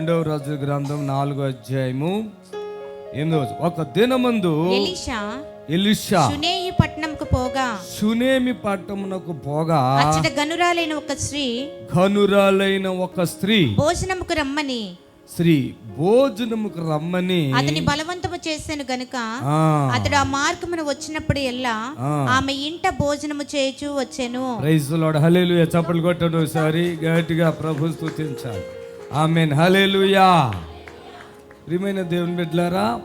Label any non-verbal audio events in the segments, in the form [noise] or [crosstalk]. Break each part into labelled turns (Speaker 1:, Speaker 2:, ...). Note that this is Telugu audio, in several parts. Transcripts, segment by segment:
Speaker 1: రెండవ రోజు గ్రంథం నాలుగో అధ్యాయము ఎనిమిదో రోజు. ఒక దినమందు
Speaker 2: ఎలీషా
Speaker 1: ఎలిషా
Speaker 2: షునేయి పట్టణంకు పోగా.
Speaker 1: సునేమి పట్టమునకు పోగా
Speaker 2: అచ్చట గనురాలైన ఒక స్త్రీ
Speaker 1: ఘనురాలైన ఒక స్త్రీ
Speaker 2: భోజనముకు రమ్మని.
Speaker 1: స్త్రీ భోజనముకు రమ్మని
Speaker 2: అతని బలవంతము చేశాను గనుక అతడు ఆ మార్గమును వచ్చినప్పుడు ఎల్లా. ఆమె ఇంట భోజనము చేయుచు వచ్చెను.
Speaker 1: Praise Lord. హల్లెలూయా. చప్పట్లు కొట్టండి ఒకసారి గట్టిగా ప్రభు స్తుతించాలి. ఆమెన్. హలేలుయా ప్రియమైన దేవుని బిడ్డలారా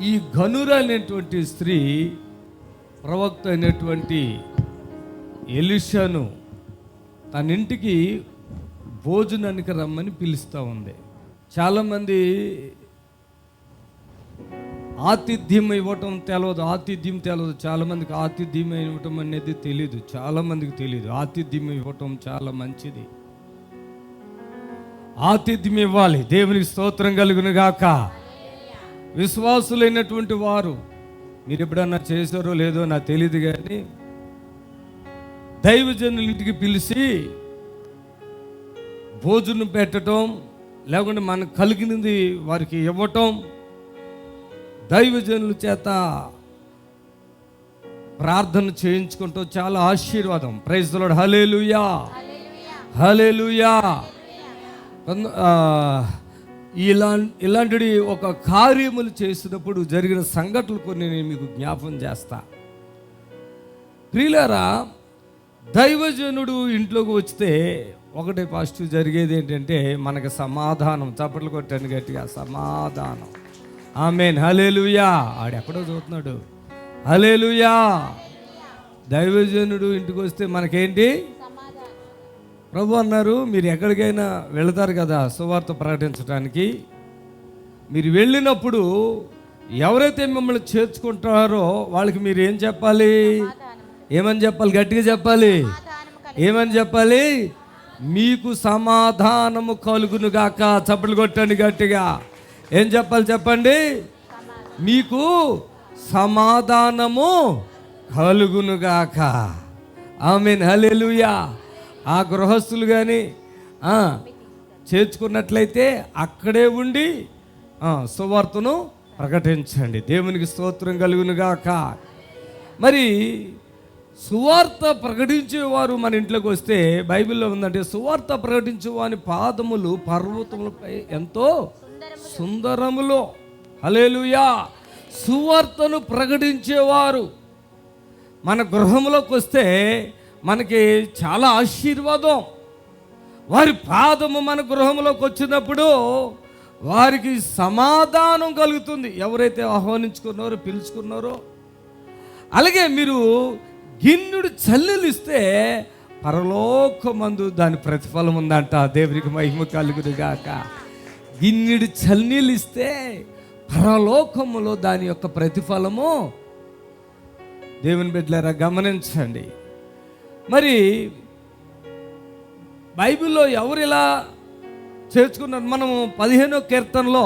Speaker 1: ఈ ఘనుర అనేటువంటి స్త్రీ ప్రవక్త అయినటువంటి ఎలిషాను తన ఇంటికి భోజనానికి రమ్మని పిలుస్తూ ఉంది. చాలామంది ఆతిథ్యం ఇవ్వటం తెలియదు ఆతిథ్యం తెలియదు చాలామందికి ఆతిథ్యం ఇవ్వటం అనేది తెలియదు చాలామందికి తెలియదు ఆతిథ్యం ఇవ్వటం చాలా మంచిది. ఆతిథ్యం ఇవ్వాలి. దేవునికి స్తోత్రం కలుగును గాక విశ్వాసులైనటువంటి వారు మీరు ఎప్పుడన్నా చేశారో లేదో నాకు తెలియదు కానీ దైవజనుల ఇంటికి పిలిచి భోజనం పెట్టడం లేకుంటే మనకు కలిగినది వారికి ఇవ్వటం దైవజనుల చేత ప్రార్థన చేయించుకుంటూ చాలా ఆశీర్వాదం. ప్రైజ్ లోడ్ హలేలుయా హలేలుయా ఇలా ఇలాంటి ఒక కార్యములు చేసినప్పుడు జరిగిన సంఘటనలు కొన్ని నేను మీకు జ్ఞాపం చేస్తా. ప్రియులారా దైవజనుడు ఇంట్లోకి వస్తే ఒకటే పాజిటివ్ జరిగేది ఏంటంటే మనకి సమాధానం. చప్పట్లు కొట్టండి గట్టిగా సమాధానం. ఆమెన్. హలేలుయా ఆడెక్కడో చూస్తున్నాడు. హలేలుయా దైవజనుడు ఇంటికి వస్తే మనకేంటి? ప్రభు అన్నారు మీరు ఎక్కడికైనా వెళతారు కదా సువార్త ప్రకటించడానికి మీరు వెళ్ళినప్పుడు ఎవరైతే మిమ్మల్ని చేర్చుకుంటారో వాళ్ళకి మీరు ఏం చెప్పాలి? ఏమని చెప్పాలి? గట్టిగా చెప్పాలి? ఏమని చెప్పాలి? మీకు సమాధానము కలుగును గాక చప్పట్లు కొట్టండి గట్టిగా. ఏం చెప్పాలి చెప్పండి? మీకు సమాధానము కలుగును గాక ఆమెన్. లూయా ఆ గృహస్థులు కానీ చేర్చుకున్నట్లయితే అక్కడే ఉండి సువార్తను ప్రకటించండి. దేవునికి స్తోత్రం కలుగునుగాక. మరి సువార్త ప్రకటించేవారు మన ఇంట్లోకి వస్తే బైబిల్లో ఉందంటే సువార్త ప్రకటించేవాని పాదములు పర్వతములపై ఎంతో సుందరములో. అలేలుయా సువార్తను ప్రకటించేవారు మన గృహంలోకి వస్తే మనకి చాలా ఆశీర్వాదం. వారి పాదము మన గృహంలోకి వచ్చినప్పుడు వారికి సమాధానం కలుగుతుంది. ఎవరైతే ఆహ్వానించుకున్నారో పిలుచుకున్నారో. అలాగే మీరు గిన్నెడు చల్లెలిస్తే పరలోకమందు దాని ప్రతిఫలం ఉందంట. దేవునికి మహిమ కలుగురుగాక గిన్నెడు చల్లిలిస్తే ఇస్తే పరలోకములో దాని యొక్క ప్రతిఫలము. దేవుని బిడ్డలారా గమనించండి. మరి బైబిల్లో ఎవరు ఇలా చేర్చుకున్నారు? మనము పదిహేనో కీర్తనలో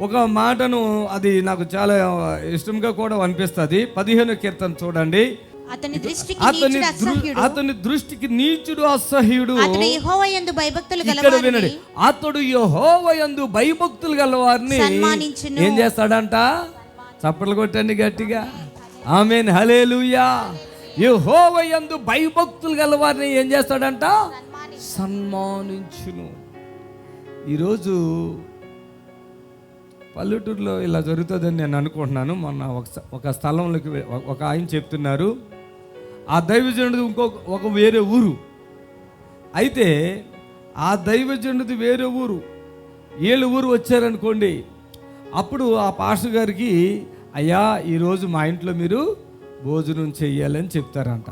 Speaker 1: ఒక మాటను అది నాకు చాలా ఇష్టంగా కూడా అనిపిస్తుంది. పదిహేనో కీర్తన చూడండి.
Speaker 2: అతని దృష్టికి
Speaker 1: అతని దృష్టికి నీచుడు అసహ్యుడు.
Speaker 2: అతడు యెహోవా యందు భయభక్తులు
Speaker 1: ఇక్కడ
Speaker 2: గలవారిని
Speaker 1: వినండి. అతడు యెహోవయందు భయభక్తులు గలవారిని
Speaker 2: సన్మానించును.
Speaker 1: ఏం చేస్తాడంట? చప్పట్లు కొట్టండి గట్టిగా. ఆమెన్. హలేలుయా యెహోవయందు భయభక్తులు గలవారిని ఏం చేస్తాడంట? సన్మానించును. ఈరోజు పల్లెటూరులో ఇలా జరుగుతుందని నేను అనుకుంటున్నాను. మొన్న ఒక స్థలంలోకి ఒక- ఆయన చెప్తున్నారు. ఆ దైవజనుడు ఇంకొక ఒక వేరే ఊరు. అయితే ఆ దైవజనుడిది వేరే ఊరు. ఏళ్ళు ఊరు వచ్చారనుకోండి అప్పుడు ఆ పాస్టర్ గారికి అయ్యా ఈరోజు మా ఇంట్లో మీరు భోజనం చేయాలని చెప్తారంట.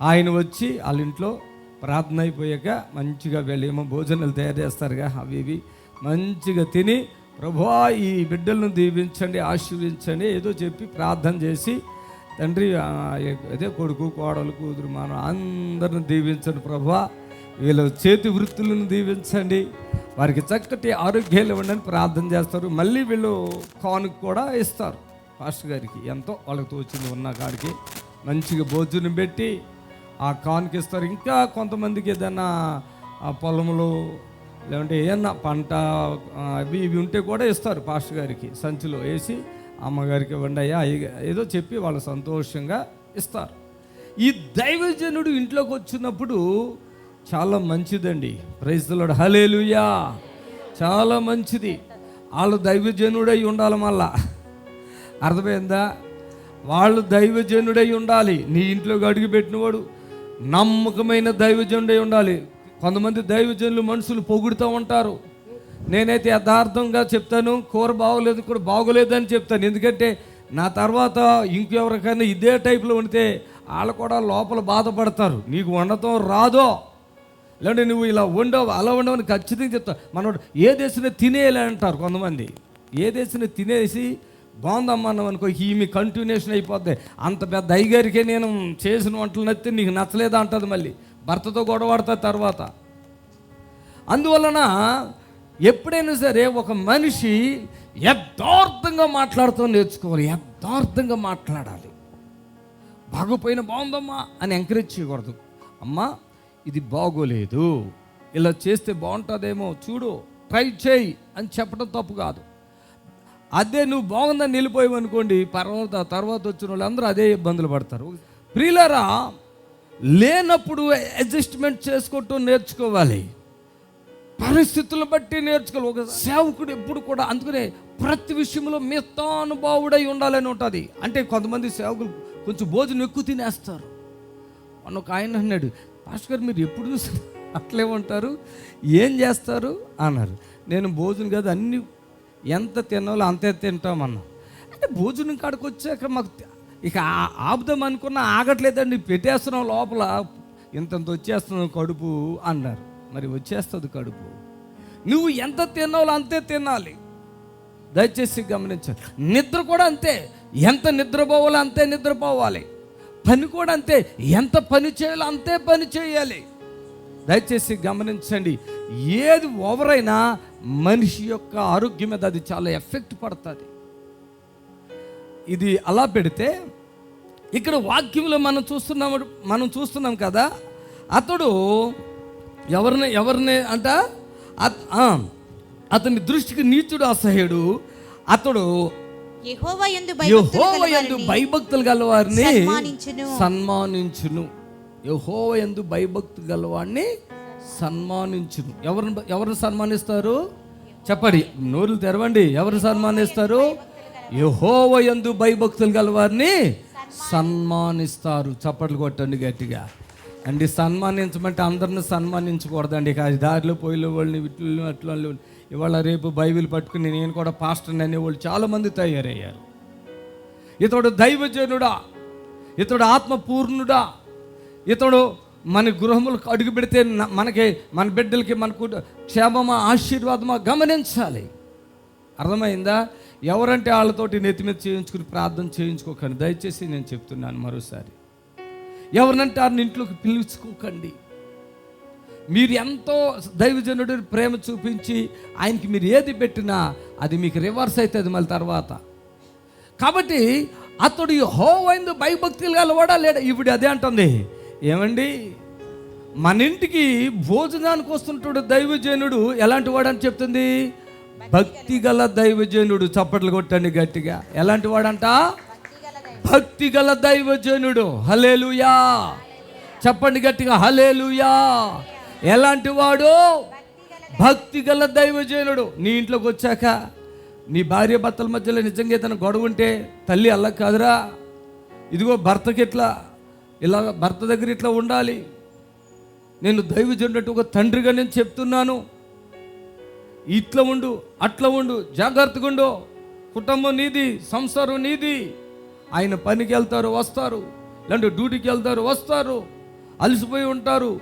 Speaker 1: ఆయన వచ్చి వాళ్ళ ఇంట్లో ప్రార్థన అయిపోయాక మంచిగా వెళ్ళేమో భోజనాలు తయారు చేస్తారుగా అవి ఇవి మంచిగా తిని ప్రభువా ఈ బిడ్డలను దీవించండి ఆశీర్వించండి ఏదో చెప్పి ప్రార్థన చేసి తండ్రి అదే కొడుకు కోడలు కూతురు మనం అందరిని దీవించండి ప్రభా. వీళ్ళ చేతి వృత్తులను దీవించండి. వారికి చక్కటి ఆరోగ్యాలు ఇవ్వండి అని ప్రార్థన చేస్తారు. మళ్ళీ వీళ్ళు కానుక కూడా ఇస్తారు. పాస్టర్ గారికి ఎంతో వాళ్ళకి తోచింది ఉన్న కాడికి మంచిగా భోజనం పెట్టి ఆ కానుక ఇస్తారు. ఇంకా కొంతమందికి ఏదైనా పొలములు పొలంలో లేదంటే ఏమన్నా పంట అవి ఇవి ఉంటే కూడా ఇస్తారు పాస్టర్ గారికి. సంచిలో వేసి అమ్మగారికి ఇవ్వండి అయ్యా ఏదో చెప్పి వాళ్ళు సంతోషంగా ఇస్తారు. ఈ దైవజనుడు ఇంట్లోకి వచ్చినప్పుడు చాలా మంచిదండి. ప్రైజ్లోడు హలేలుయా చాలా మంచిది. వాళ్ళు దైవజనుడై ఉండాలి మళ్ళా. అర్థమైందా? వాళ్ళు దైవజనుడై ఉండాలి. నీ ఇంట్లోకి అడుగుపెట్టినవాడు నమ్మకమైన దైవజనుడై ఉండాలి. కొంతమంది దైవజనులు మనుషులు పొగుడుతూ ఉంటారు. నేనైతే యథార్థంగా చెప్తాను కూర బాగోలేదు కూడా బాగోలేదని చెప్తాను. ఎందుకంటే నా తర్వాత ఇంకెవరికైనా ఇదే టైప్లో ఉంటే వాళ్ళు కూడా లోపల బాధపడతారు. నీకు వండటం రాదో? లేదంటే నువ్వు ఇలా ఉండవు అలా ఉండవని ఖచ్చితంగా చెప్తా మనోడు ఏ దేశం తినేయాలి అంటారు కొంతమంది. ఏ దేశం తినేసి బాగుందమ్మా అనుకో ఈమె కంటిన్యూషన్ అయిపోద్ది. అంత పెద్ద అయ్యగారికే నేను చేసిన వంటలు నచ్చితే నీకు నచ్చలేదా అంటది మళ్ళీ. భర్తతో గొడవడతా తర్వాత. అందువలన ఎప్పుడైనా సరే ఒక మనిషి యథార్థంగా మాట్లాడుతూ నేర్చుకోవాలి యథార్థంగా మాట్లాడాలి. బాగోపోయిన బాగుందమ్మా అని ఎంకరేజ్ చేయకూడదు. అమ్మా ఇది బాగోలేదు. ఇలా చేస్తే బాగుంటుందేమో చూడు ట్రై చేయి అని చెప్పడం తప్పు కాదు. అదే నువ్వు బాగుందని నిలిపోయావు అనుకోండి తర్వాత తర్వాత వచ్చిన వాళ్ళందరూ అదే ఇబ్బందులు పడతారు. ప్రియులరా లేనప్పుడు అడ్జస్ట్మెంట్ చేసుకుంటూ నేర్చుకోవాలి. పరిస్థితులను బట్టి నేర్చుకోవాలి. ఒక సేవకుడు ఎప్పుడు కూడా అందుకనే ప్రతి విషయంలో మిత్తానుభావుడై ఉండాలని ఉంటుంది. అంటే కొంతమంది సేవకులు కొంచెం భోజనం ఎక్కువ తినేస్తారు. అని ఒక ఆయన అన్నాడు పాస్టర్ గారు మీరు ఎప్పుడు చూసి అట్లే ఉంటారు ఏం చేస్తారు? అన్నారు. నేను భోజనం కాదు అన్ని ఎంత తినాలో అంతే తింటామన్నా. అంటే భోజనం కాడికి వచ్చాక మాకు ఇక ఆ- ఆపుదాం అనుకున్న ఆగట్లేదండి పెట్టేస్తున్నాం లోపల. ఇంతంత వచ్చేస్తున్నాం కడుపు అన్నారు. మరి వచ్చేస్తుంది కడుపు. నువ్వు ఎంత తినాలో అంతే తినాలి. దయచేసి గమనించాలి. నిద్ర కూడా అంతే. ఎంత నిద్రపోవాలో అంతే నిద్రపోవాలి. పని కూడా అంతే. ఎంత పని చేయాలో అంతే పని చేయాలి. దయచేసి గమనించండి ఏది ఓవరైనా మనిషి యొక్క ఆరోగ్యం మీద అది చాలా ఎఫెక్ట్ పడుతుంది ఇది అలా పెడితే ఇక్కడ వాక్యంలో మనం చూస్తున్నాము మనం చూస్తున్నాం కదా అతడు ఎవరిని ఎవరిని అంట అతని దృష్టికి నీచుడు అసహ్యుడు అతడు
Speaker 2: యెహోవా భయభక్తులు
Speaker 1: భయభక్తులు గలవారిని
Speaker 2: సన్మానించును.
Speaker 1: యహోవ ఎందు భయభక్తి గలవాడిని సన్మానించును. ఎవరిని ఎవరిని సన్మానిస్తారు? చెప్పండి నోరులు తెరవండి. ఎవరిని సన్మానిస్తారు? యహోవ ఎందు భయభక్తులు గలవారిని సన్మానిస్తారు. చప్పట్లు కొట్టండి గట్టిగా. అండి సన్మానించమంటే అందరిని సన్మానించకూడదండి. దారిలో పోయిన వాళ్ళని వీటిని అట్లా ఇవాళ రేపు బైబిల్ పట్టుకుని నేను కూడా పాస్టర్ అనేవాళ్ళు చాలామంది తయారయ్యారు. ఇతడు దైవజనుడా ఇతడు ఆత్మపూర్ణుడా ఇతడు మన గృహములకు అడుగు పెడితే మనకి మన బిడ్డలకి మనకు క్షేమమా ఆశీర్వాదమా గమనించాలి. అర్థమైందా? ఎవరంటే వాళ్ళతోటి నెత్తిమీద చేయించుకుని ప్రార్థన చేయించుకోకండి. దయచేసి నేను చెప్తున్నాను మరోసారి. ఎవరినంటే వారిని ఇంట్లోకి పిలుచుకోకండి మీరు ఎంతో దైవజనుడు ప్రేమ చూపించి ఆయనకి మీరు ఏది పెట్టినా అది మీకు రివర్స్ అవుతుంది మళ్ళీ తర్వాత. కాబట్టి అతడు హోవైందు భయభక్తులు గలవాడా లేడా? ఇప్పుడు అదే అంటుంది. ఏమండి? మన ఇంటికి భోజనానికి వస్తుంటాడు దైవజనుడు ఎలాంటి వాడు అని చెప్తుంది? భక్తి గల దైవజనుడు చప్పట్లు కొట్టండి గట్టిగా. ఎలాంటి వాడంట? భక్తి గల దైవజనుడు. హలేలుయా చెప్పండి గట్టిగా హలేలుయా ఎలాంటి వాడు? భక్తి గల దైవజనుడు. నీ ఇంట్లోకి వచ్చాక నీ భార్య భర్తల మధ్యలో నిజంగా ఏదైనా గొడవ ఉంటే తల్లి అల్ల కాదురా. ఇదిగో భర్తకి ఎట్లా ఇలా భర్త దగ్గర ఇట్లా ఉండాలి. నేను దైవజనుడు ఒక తండ్రిగా నేను చెప్తున్నాను. ఇట్లా ఉండు అట్లా ఉండు జాగ్రత్తగా ఉండు. కుటుంబం నీది సంసారం నీది. ఆయన పనికి వెళ్తారు వస్తారు. లేదంటే డ్యూటీకి వెళ్తారు వస్తారు. అలసిపోయి ఉంటారు.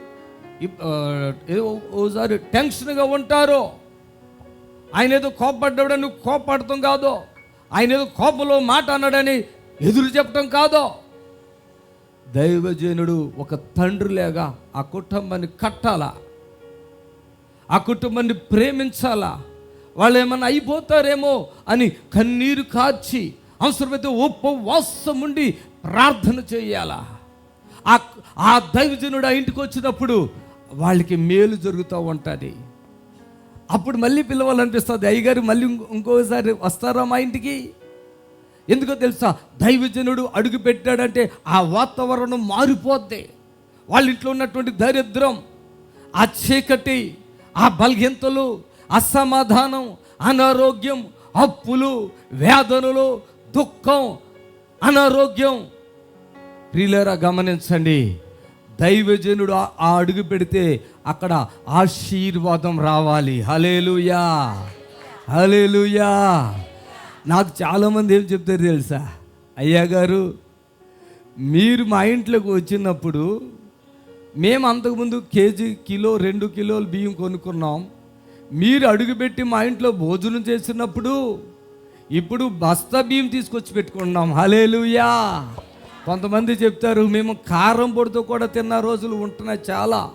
Speaker 1: ఓసారి టెన్షన్గా ఉంటారు. ఆయన ఏదో కోపడ్డాడని నువ్వు కోపడటం కాదు. ఆయన ఏదో కోపంలో మాట అన్నాడని ఎదురు చెప్పడం కాదో. దైవజనుడు ఒక తండ్రిలేగా ఆ కుటుంబాన్ని కట్టాలా? ఆ కుటుంబాన్ని ప్రేమించాలా? వాళ్ళు ఏమన్నా అయిపోతారేమో అని కన్నీరు కాచి అవసరమైతే ఉపవాసం ఉండి ప్రార్థన చేయాలా? ఆ ఆ దైవజనుడు ఆ ఇంటికి వచ్చినప్పుడు వాళ్ళకి మేలు జరుగుతూ ఉంటుంది. అప్పుడు మళ్ళీ పిలవాలనిపిస్తుంది అయ్యగారు మళ్ళీ ఇంకోసారి వస్తారా మా ఇంటికి? ఎందుకో తెలుసా? దైవజనుడు అడుగు పెట్టాడంటే ఆ వాతావరణం మారిపోద్ది. వాళ్ళ ఇంట్లో ఉన్నటువంటి దరిద్రం ఆ చీకటి ఆ బలహీనతలు అసమాధానం అనారోగ్యం అప్పులు వేదనలు దుఃఖం అనారోగ్యం. ప్రియులరా గమనించండి. దైవజనుడు ఆ- అడుగు పెడితే అక్కడ ఆశీర్వాదం రావాలి. హలేలుయా హలేలుయా నాకు చాలామంది ఏం చెప్తారు తెలుసా? అయ్యా గారు మీరు మా ఇంట్లోకి వచ్చినప్పుడు మేము అంతకుముందు కేజీ కిలో రెండు కిలోలు బియ్యం కొనుక్కున్నాం. మీరు అడుగుపెట్టి మా ఇంట్లో భోజనం చేసినప్పుడు ఇప్పుడు బస్తా బియ్యం తీసుకొచ్చి పెట్టుకున్నాం. హలేలుయా కొంతమంది చెప్తారు మేము కారం పొడితో కూడా తిన్న రోజులు ఉంటున్నాయి చాలా.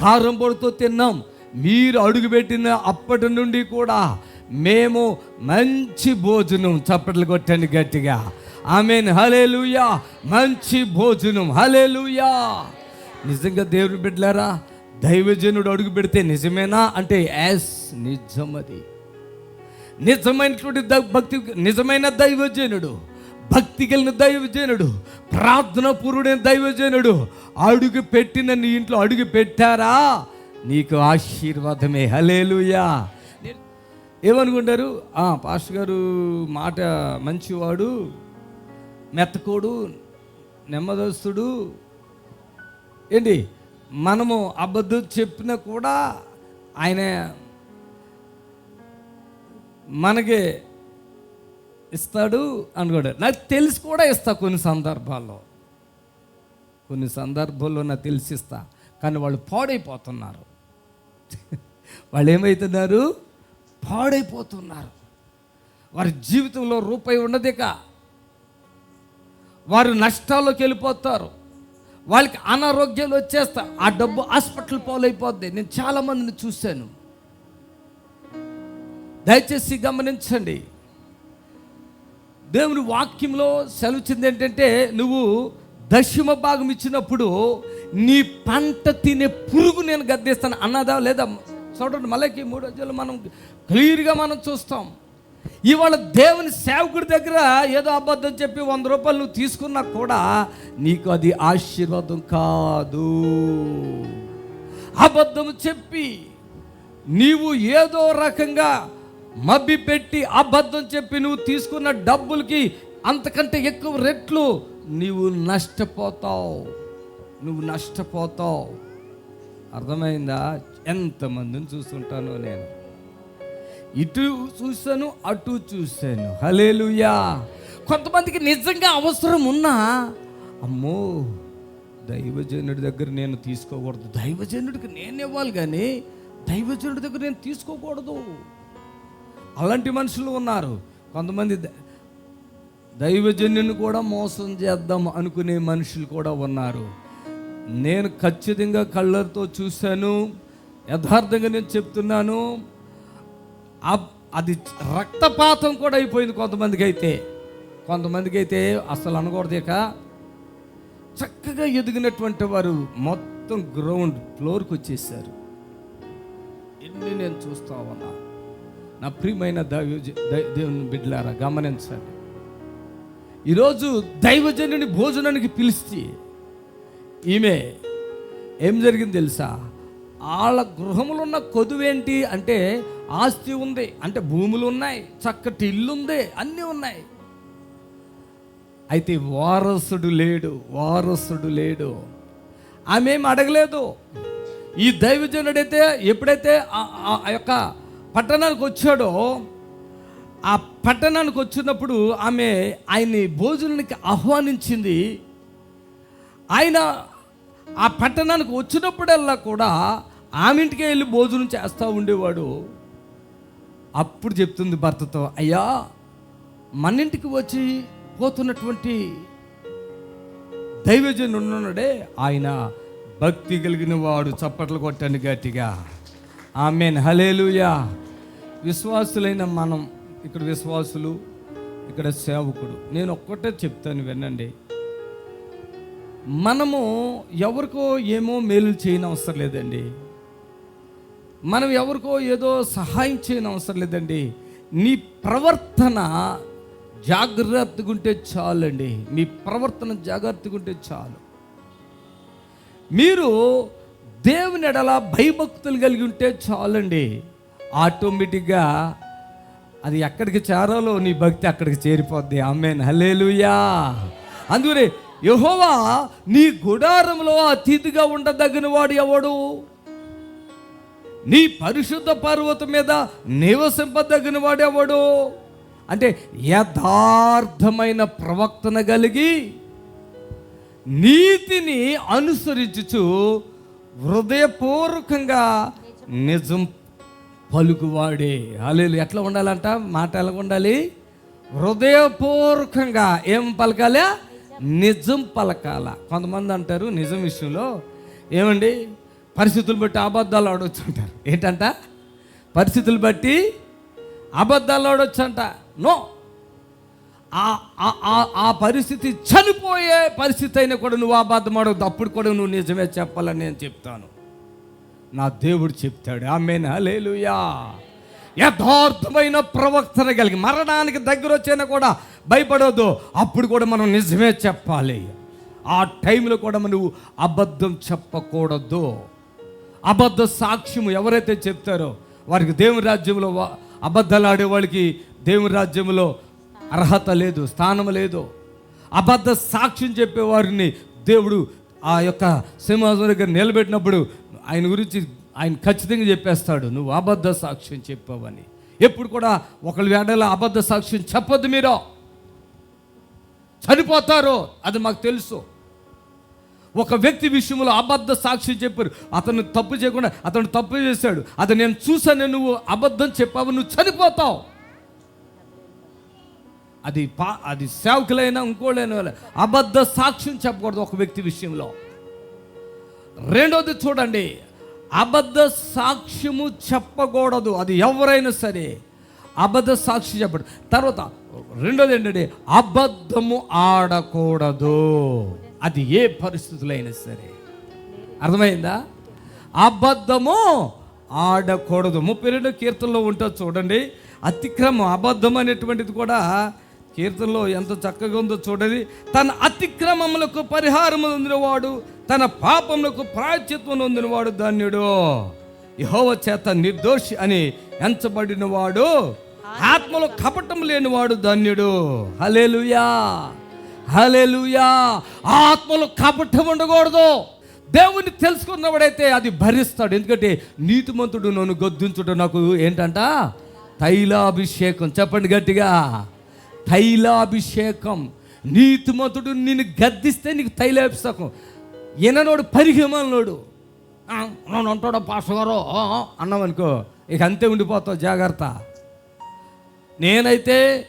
Speaker 1: కారం పొడితో తిన్నాం. మీరు అడుగుపెట్టిన అప్పటి నుండి కూడా మేము మంచి భోజనం చప్పట్లు కొట్టండి గట్టిగా. ఆమెన్. హలేలుయా మంచి భోజనం. హలేలుయా నిజంగా దేవుని బిడ్డలారా దైవజనుడు అడుగు పెడితే నిజమేనా అంటే యాస్ నిజమది. నిజమైనటువంటి ద- భక్తి నిజమైన దైవజనుడు భక్తి కలిగిన దైవజనుడు ప్రార్థన పూర్వుడైన దైవజనుడు అడుగు పెట్టిన నీ ఇంట్లో అడుగు పెట్టారా? నీకు ఆశీర్వాదమే. హలేలుయా ఏమనుకుంటారు? ఆ, పాస్టర్ గారు మాట మంచివాడు మెత్తకోడు నెమ్మదస్తుడు. ఏంటి? మనము అబద్ధం చెప్పినా కూడా ఆయన మనకి ఇస్తాడు అనుకోడు నాకు తెలిసి కూడా ఇస్తా కొన్ని సందర్భాల్లో. కొన్ని సందర్భాల్లో నాకు తెలిసిస్తా కానీ వాళ్ళు పాడైపోతున్నారు. [laughs] వాళ్ళు ఏమవుతున్నారు పాడైపోతున్నారు. వారి జీవితంలో రూపాయి ఉండదిక వారు నష్టాల్లోకి వెళ్ళిపోతారు. వాళ్ళకి అనారోగ్యాలు వచ్చేస్తా ఆ డబ్బు హాస్పిటల్ పాలైపోద్ది. నేను చాలామందిని చూశాను. దయచేసి గమనించండి. దేవుని వాక్యంలో సెలవుచింది ఏంటంటే నువ్వు దశమ భాగం ఇచ్చినప్పుడు నీ పంట తినే పురుగు నేను గద్దేస్తాను. అన్నదా లేదా? చూడండి మళ్ళీ మూడు రోజులు మనం క్లియర్గా మనం చూస్తాం. ఇవాళ దేవుని సేవకుడి దగ్గర ఏదో అబద్ధం చెప్పి వంద రూపాయలు నువ్వు తీసుకున్నా కూడా నీకు అది ఆశీర్వాదం కాదు. అబద్ధం చెప్పి నీవు ఏదో రకంగా మబ్బి పెట్టి అబద్ధం చెప్పి నువ్వు తీసుకున్న డబ్బులకి అంతకంటే ఎక్కువ రెట్లు నీవు నష్టపోతావు. నువ్వు నష్టపోతావు. అర్థమైందా? ఎంతమందిని చూస్తుంటాను నేను. ఇటు చూశాను అటు చూశాను. హలేలుయా కొంతమందికి నిజంగా అవసరం ఉన్నా అమ్మో దైవజనుడి దగ్గర నేను తీసుకోకూడదు. దైవజనుడికి నేను ఇవ్వాలి కానీ దైవజనుడి దగ్గర నేను తీసుకోకూడదు. అలాంటి మనుషులు ఉన్నారు. కొంతమంది ద- దైవజన్యుని కూడా మోసం చేద్దాం అనుకునే మనుషులు కూడా ఉన్నారు. నేను ఖచ్చితంగా కళ్ళతో చూశాను. యథార్థంగా నేను చెప్తున్నాను అది రక్తపాతం కూడా అయిపోయింది కొంతమందికి అయితే. కొంతమందికి అయితే అసలు అనకూడదు ఇక. చక్కగా ఎదిగినటువంటి వారు మొత్తం గ్రౌండ్ ఫ్లోర్కి వచ్చేసారు. ఎన్ని నేను చూస్తా ఉన్నా. నా ప్రియమైన దైవ దేవుని బిడ్డలారా గమనించండి. ఈరోజు దైవజనుని భోజనానికి పిలిచి ఈమె ఏం జరిగింది తెలుసా? వాళ్ళ గృహములు ఉన్న కొదువేంటి అంటే ఆస్తి ఉంది అంటే భూములు ఉన్నాయి చక్కటి ఇల్లు ఉంది అన్నీ ఉన్నాయి. అయితే వారసుడు లేడు వారసుడు లేడు. ఆమె ఏం అడగలేదు. ఈ దైవజనుడైతే ఎప్పుడైతే ఆ- ఆ యొక్క పట్టణానికి వచ్చాడో ఆ పట్టణానికి వచ్చినప్పుడు ఆమె ఆయన్ని భోజనానికి ఆహ్వానించింది. ఆయన ఆ పట్టణానికి వచ్చినప్పుడల్లా కూడా ఆమె ఇంటికే వెళ్ళి భోజనం చేస్తూ ఉండేవాడు. అప్పుడు చెప్తుంది భర్తతో అయ్యా మన ఇంటికి వచ్చి పోతున్నటువంటి దైవజనుడు ఉన్నాడే. ఆయన భక్తి కలిగిన వాడు చప్పట్లు కొట్టండి గట్టిగా. ఆమెన్. హలేలుయా విశ్వాసులైన మనం ఇక్కడ విశ్వాసులు ఇక్కడ సేవకుడు. నేను ఒక్కటే చెప్తాను వినండి. మనము ఎవరికో ఏమో మేలు చేయని అవసరం లేదండి. మనం ఎవరికో ఏదో సహాయం చేయని అవసరం లేదండి. నీ ప్రవర్తన జాగ్రత్తగా ఉంటే చాలండి. మీ ప్రవర్తన జాగ్రత్తగా ఉంటే చాలు. మీరు దేవుని ఎడల భయభక్తులు కలిగి ఉంటే చాలండి. ఆటోమేటిక్గా అది ఎక్కడికి చేరాలో నీ భక్తి అక్కడికి చేరిపోద్ది. ఆమెన్. హలేలుయా అందుకని యహోవా నీ గుడారంలో అతిథిగా ఉండదగిన వాడు ఎవడు? నీ పరిశుద్ధ పర్వతం మీద నివసింపదగిన వాడు అంటే యథార్థమైన ప్రవక్తన కలిగి నీతిని అనుసరించుచు హృదయపూర్వకంగా నిజం పలుకువాడే. అలేలు ఎట్లా ఉండాలంట? మాట ఎలా ఉండాలి? హృదయపూర్వకంగా ఏం పలకాలి? నిజం పలకాల. కొంతమంది అంటారు నిజం విషయంలో ఏమండి? పరిస్థితులు బట్టి అబద్ధాలు ఆడవచ్చు అంటారు ఏంటంట? పరిస్థితులు బట్టి అబద్ధాలు ఆడవచ్చు అంట నో. ఆ- ఆ- ఆ పరిస్థితి చనిపోయే పరిస్థితి అయినా కూడా నువ్వు అబద్ధం ఆడవద్దు అప్పుడు కూడా నువ్వు నిజమే చెప్పాలని నేను చెప్తాను. నా దేవుడు చెప్తాడు. ఆమెనా. లేలుయా యథార్థమైన ప్రవక్తన కలిగి మరణానికి దగ్గర వచ్చైనా కూడా భయపడవద్దు అప్పుడు కూడా మనం నిజమే చెప్పాలి. ఆ టైంలో కూడా నువ్వు అబద్ధం చెప్పకూడదు. అబద్ధ సాక్ష్యము ఎవరైతే చెప్తారో వారికి దేవుని రాజ్యంలో వా- అబద్ధాలు వాళ్ళకి దేవుని రాజ్యంలో అర్హత లేదు స్థానం లేదు. అబద్ధ సాక్ష్యం చెప్పే వారిని దేవుడు ఆ యొక్క సింహాసనం దగ్గర నిలబెట్టినప్పుడు ఆయన గురించి ఆయన ఖచ్చితంగా చెప్పేస్తాడు నువ్వు అబద్ధ సాక్ష్యం చెప్పావని. ఎప్పుడు కూడా ఒకళ్ళు వేడల అబద్ధ సాక్ష్యం చెప్పొద్దు మీరు. చనిపోతారు అది మాకు తెలుసు. ఒక వ్యక్తి విషయంలో అబద్ధ సాక్షి చెప్పారు. అతను తప్పు చేయకుండా అతను తప్పు చేశాడు. అతను నేను చూసాను నువ్వు అబద్ధం చెప్పావు నువ్వు చనిపోతావు. అది పా అది సేవకులైనా ఇంకోళ్ళైనా అబద్ధ సాక్ష్యం చెప్పకూడదు ఒక వ్యక్తి విషయంలో. రెండోది చూడండి అబద్ధ సాక్ష్యము చెప్పకూడదు. అది ఎవరైనా సరే అబద్ధ సాక్షి చెప్పడు. తర్వాత రెండోది ఏంటంటే అబద్ధము ఆడకూడదు. అది ఏ పరిస్థితులైనా సరే. అర్థమైందా? అబద్ధము ఆడకూడదు. ముప్పై రెండు కీర్తనలో ఉంటుంది చూడండి. అతిక్రమం అబద్ధం అనేటువంటిది కూడా కీర్తనలో ఎంత చక్కగా ఉందో చూడండి. తన అతిక్రమములకు పరిహారం పొందినవాడు తన పాపములకు ప్రాయచిత్వం పొందినవాడు ధన్యుడు. యహోవ చేత నిర్దోషి అని ఎంచబడినవాడు ఆత్మలో కపటం లేనివాడు ధన్యుడు. హలేలుయా హలెలుయా ఆత్మలో కపటం ఉండకూడదు. దేవుని తెలుసుకున్నవాడైతే అది భరిస్తాడు. ఎందుకంటే నీతిమంతుడు నన్ను గద్దించుట నాకు ఏంటంట? తైలాభిషేకం. చెప్పండి గట్టిగా. తైలాభిషేకం. నీతిమంతుడు నిన్ను గద్దిస్తే నీకు తైలాభిషేకం. ఈయననోడు పరిగమనోడు నన్ను అంటాడు పాస్ గారు? అన్నామనుకో ఇక అంతే ఉండిపోతావు జాగ్రత్త. నేనైతే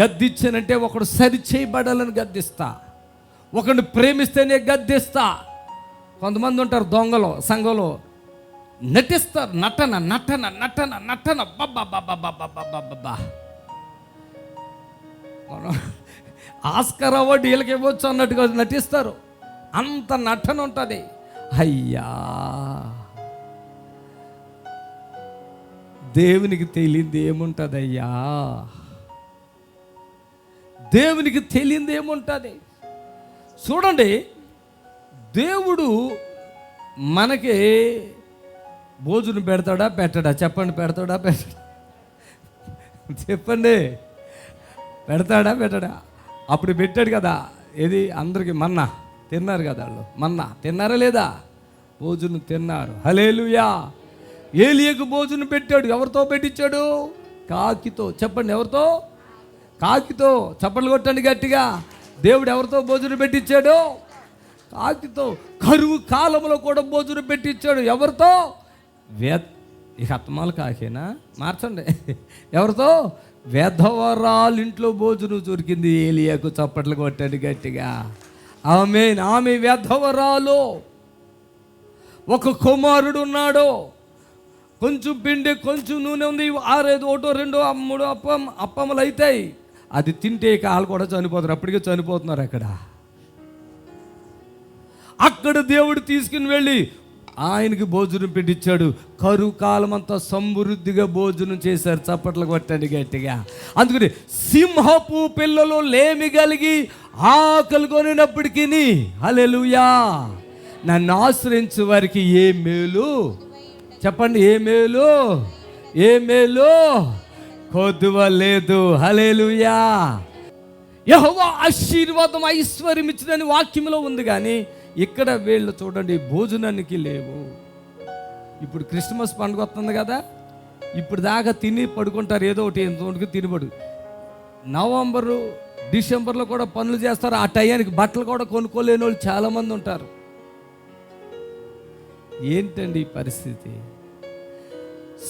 Speaker 1: గద్దించానంటే ఒకడు సరి చేయబడాలని గద్దిస్తా. ఒకడిని ప్రేమిస్తేనే గద్దిస్తా. కొంతమంది ఉంటారు దొంగలు సంఘంలో. నటిస్తారు నటన నటన నటన నటన. బాబా ఆస్కర్ అవార్డు వీళ్ళకి ఇవ్వచ్చు అన్నట్టుగా నటిస్తారు. అంత నటన ఉంటుంది. అయ్యా! దేవునికి తెలియదు ఏముంటుంది అయ్యా దేవునికి తెలియంది ఏముంటుంది? చూడండి దేవుడు మనకి భోజనం పెడతాడా పెట్టడా? చెప్పండి పెడతాడా పెట్టడా? చెప్పండి. పెడతాడా పెట్టడా? అప్పుడు పెట్టాడు కదా ఏది? అందరికి మన్నా. తిన్నారు కదా వాళ్ళు. మన్నా. తిన్నారా లేదా? భోజనం తిన్నారు. హలేలుయా ఏలియకు భోజనం పెట్టాడు. ఎవరితో పెట్టించాడు? కాకితో. చెప్పండి ఎవరితో? కాకితో చప్పట్లు కొట్టండి గట్టిగా. దేవుడు ఎవరితో భోజనం పెట్టించాడు కాకితో కరువు కాలంలో కూడా భోజనం పెట్టించాడు ఎవరితో? వే ఇక అత్తమాలు కాకేనా? మార్చండి. ఎవరితో? వెధవరాలు ఇంట్లో భోజనం దొరికింది ఏలియాకు చప్పట్లు కొట్టండి గట్టిగా. ఆమె ఆమె వెధవరాలు. ఒక కుమారుడు ఉన్నాడు. కొంచెం పిండి కొంచెం నూనె ఉంది. ఆరేది ఒకటో రెండో మూడో అప్పం అప్పములు అవుతాయి అది తింటే కాళ్ళు కూడా చనిపోతారు. అప్పటికే చనిపోతున్నారు అక్కడ. అక్కడ దేవుడు తీసుకుని వెళ్ళి ఆయనకి భోజనం పెట్టించాడు కరువు కాలం అంతా సమృద్ధిగా భోజనం చేశారు. చప్పట్లు కొట్టండి గట్టిగా. అందుకని సింహపు పిల్లలు లేమి కలిగి ఆకలి కొనినప్పటికీ అలెలుయా నన్ను ఆశ్రయించే వారికి ఏ మేలు? చెప్పండి ఏ మేలు? ఏ మేలు? కొద్దువ లేదు హలేలుయా యహోవా ఆశీర్వాదం ఐశ్వర్యం ఇచ్చిందని వాక్యంలో ఉంది కానీ ఇక్కడ వీళ్ళు చూడండి భోజనానికి లేవు. ఇప్పుడు క్రిస్మస్ పండుగ వస్తుంది కదా ఇప్పుడు దాకా తిని పడుకుంటారు ఏదో ఒకటి ఎంతోటికి తినబడు నవంబరు డిసెంబర్లో కూడా పనులు చేస్తారు ఆ టయానికి బట్టలు కూడా కొనుక్కోలేని వాళ్ళు చాలామంది ఉంటారు. ఏంటండి ఈ పరిస్థితి?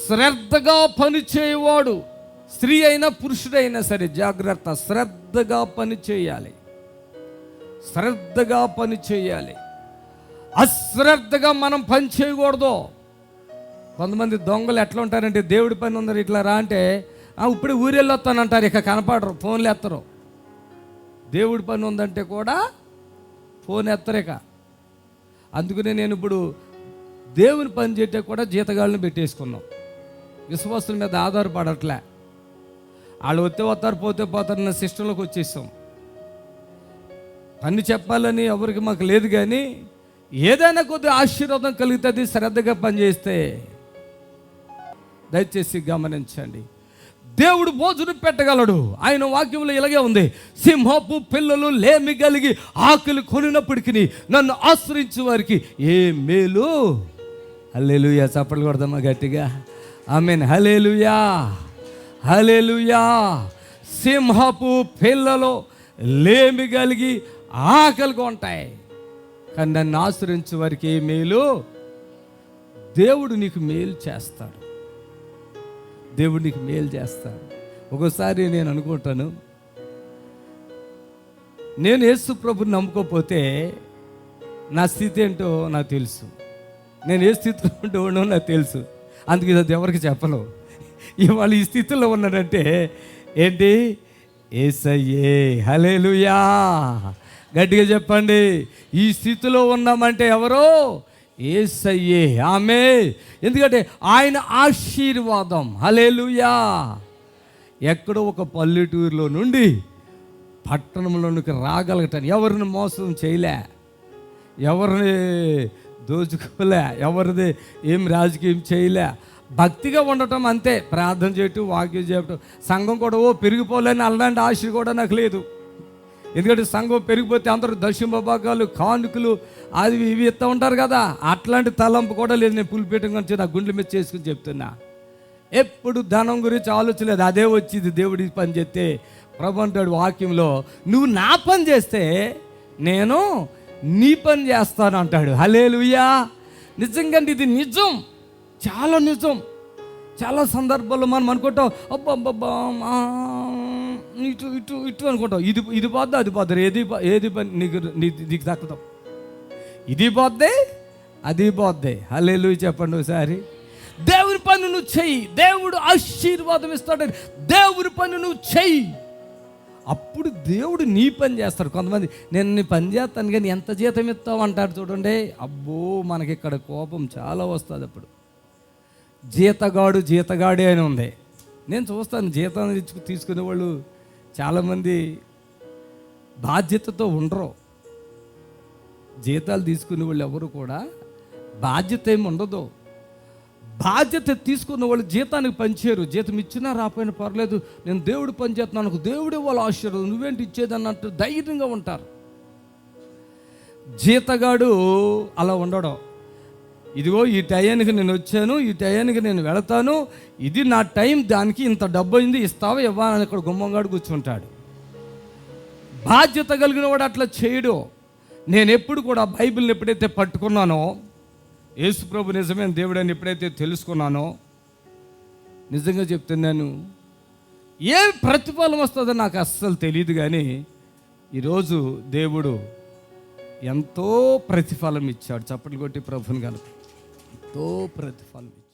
Speaker 1: శ్రద్ధగా పనిచేయవాడు స్త్రీ అయినా పురుషుడైనా సరే జాగ్రత్త శ్రద్ధగా పని చేయాలి. శ్రద్ధగా పని చేయాలి. అశ్రద్ధగా మనం పని చేయకూడదు. కొంతమంది దొంగలు ఎట్లా ఉంటారంటే దేవుడి పని ఉందరు ఇట్లా రా అంటే "ఆ, ఇప్పుడే ఊరెళ్ళొస్తానంటారు ఇక కనపడరు ఫోన్లు ఎత్తరు. దేవుడి పని ఉందంటే కూడా ఫోన్ ఎత్తరు ఇక. అందుకనే నేను ఇప్పుడు దేవుని పని చేయటం కూడా జీతగాళ్ళని పెట్టేసుకున్నాం. విశ్వాసుల మీద ఆధారపడట్లే. వాళ్ళు వస్తే వస్తారు పోతే పోతారు నా సిస్టంలోకి వచ్చేసాం. పని చెప్పాలని ఎవరికి మాకు లేదు కానీ ఏదైనా కొద్ది ఆశీర్వాదం కలుగుతుంది శ్రద్ధగా పనిచేస్తే దయచేసి గమనించండి. దేవుడు భోజనం పెట్టగలడు. ఆయన వాక్యంలో ఇలాగే ఉంది. సింహపు పిల్లలు లేమి కలిగి ఆకలి కొనినప్పటికీ నన్ను ఆశ్రయించే వారికి ఏ మేలు? హలేలుయా చప్పట్లు కొడదామా గట్టిగా? ఆమెన్. హలేలుయా హలెలుయా సింహపు పిల్లలు లేమి కలిగి ఆకలిగా ఉంటాయి. కానీ నన్ను ఆశ్రయించే వారికి ఏ మేలు? దేవుడు నీకు మేలు చేస్తాడు. దేవుడు నీకు మేలు చేస్తాడు. ఒకసారి నేను అనుకుంటాను నేను యేసు ప్రభుని నమ్ముకోకపోతే నా స్థితి ఏంటో నాకు తెలుసు. నేను ఏ స్థితిలో ఉంటూ ఉండో నాకు తెలుసు. అందుకే ఇది ఎవరికి చెప్పలేవు ఇవాళ ఈ స్థితిలో ఉన్నాడంటే ఏంటి? ఏసయ్యే హలేలుయా గట్టిగా చెప్పండి. ఈ స్థితిలో ఉన్నామంటే ఎవరో? ఏసయ్యే ఆమె ఎందుకంటే ఆయన ఆశీర్వాదం. హలేలుయా ఎక్కడో ఒక పల్లెటూరులో నుండి పట్టణంలోనికి రాగలగటాను ఎవరిని మోసం చేయలే? ఎవరిని దోచుకోలే? ఎవరిది ఏం రాజకీయం చేయలే? భక్తిగా ఉండటం అంతే. ప్రార్థన చేయటం వాక్యం చేయటం సంఘం కూడా ఓ పెరిగిపోలేని అలాంటి ఆశ కూడా నాకు లేదు. ఎందుకంటే సంఘం పెరిగిపోతే అందరూ దశమ కానుకలు అది ఇవి ఇస్తూ ఉంటారు కదా. అట్లాంటి తలంపు కూడా లేదు. నేను పులిపీఠం గురించి నా గుండెల మీద చేసుకుని చెప్తున్నా. ఎప్పుడు ధనం గురించి ఆలోచలేదు అదే వచ్చింది. దేవుడి పని చేస్తే ప్రభు అంటాడు వాక్యంలో నువ్వు నా పని చేస్తే నేను నీ పని చేస్తాను అంటాడు. హలేలుయా నిజంగా ఇది నిజం. చాలా నిజం. చాలా సందర్భాల్లో మనం అనుకుంటాం అబ్బబ్బబ్బా ఇటు ఇటు ఇటు అనుకుంటాం. ఇది ఇది పోద్దా? అది పోద్దా? ఏది ఏది పని నీకు నీ- నీకు దక్కుతాం. ఇది పోద్దే? అది పోద్దే. హలేలు చెప్పండి ఒకసారి. దేవుని పని నువ్వు చెయ్యి. దేవుడు ఆశీర్వాదం ఇస్తాడని దేవుని పని నువ్వు చెయ్యి. అప్పుడు దేవుడు నీ పని చేస్తాడు. కొంతమంది నేను నీ పని చేస్తాను కానీ ఎంత జీతం ఇస్తావు? అంటాడు చూడండి. అబ్బో మనకి ఇక్కడ కోపం చాలా వస్తుంది అప్పుడు. జీతగాడు జీతగాడే అని ఉంది. నేను చూస్తాను జీతం ఇచ్చుకు తీసుకునే వాళ్ళు చాలామంది బాధ్యతతో ఉండరు. జీతాలు తీసుకునే వాళ్ళు ఎవరు కూడా బాధ్యత ఏమి ఉండదు. బాధ్యత తీసుకున్న వాళ్ళు జీతానికి పనిచేయరు. జీతం ఇచ్చినా రాపోయినా పర్లేదు. నేను దేవుడు పని చేస్తున్నాను నాకు దేవుడే వాళ్ళ ఆశీర్వాదం. నువ్వేంటి ఇచ్చేది అన్నట్టు ధైర్యంగా ఉంటారు. జీతగాడు అలా ఉండడం. ఇదిగో ఈ టయానికి నేను వచ్చాను ఈ టయానికి నేను వెళతాను. ఇది నా టైం దానికి ఇంత డబ్బు అయింది ఇస్తావా ఇవ్వాలని ఇక్కడ గుమ్మంగాడు కూర్చుంటాడు. బాధ్యత కలిగిన వాడు అట్లా చేయడు. నేను ఎప్పుడు కూడా బైబిల్ని ఎప్పుడైతే పట్టుకున్నానో యేసుప్రభు నిజమైన దేవుడని ఎప్పుడైతే తెలుసుకున్నానో నిజంగా చెప్తున్నాను ఏం ప్రతిఫలం వస్తుందో నాకు అస్సలు తెలియదు కానీ ఈరోజు దేవుడు ఎంతో ప్రతిఫలం ఇచ్చాడు. చప్పట్లు కొట్టి ప్రభుని కలిపి. ఎంతో ప్రతిఫలం